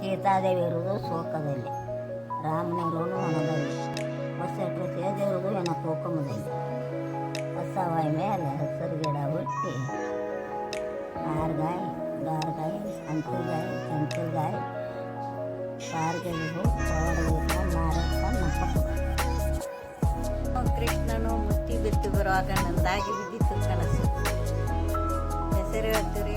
ಸೀತಾದೇವಿ ಇರುವುದು ಶೋಕದಲ್ಲಿ. ರಾಮನಿರುವುದು ಮನದಲ್ಲಿ ಹೊಸ ಸೇದಿರುವುದು ಎನ ಕೋಕಮದಲ್ಲಿ. ಹೊಸವಾಯಿ ಮೇಲೆ ಹಸಿರು ಗಿಡ ಹುಟ್ಟಿ. ಆರ್ಗಾಯಿ ದಾರ್ಗಾಯಿ ಅಂತಿಲ್ಗಾಯಿ ಚಂತಿಲ್ಗಾಯಿ ಪಾರ್ಗೆಲ್ಗು ಪವಾಡಗಿಲ್ಲ ಮಾರಪ್ಪ ನಪ್ಪ ಕೃಷ್ಣನು ಮುತ್ತಿ ಬಿತ್ತು ಬರುವಾಗ ನಂದಾಗಿ ಬಿದ್ದಿತ್ತು ಕನಸು. ಹೆಸರು ಹೇಳ್ತೀರಿ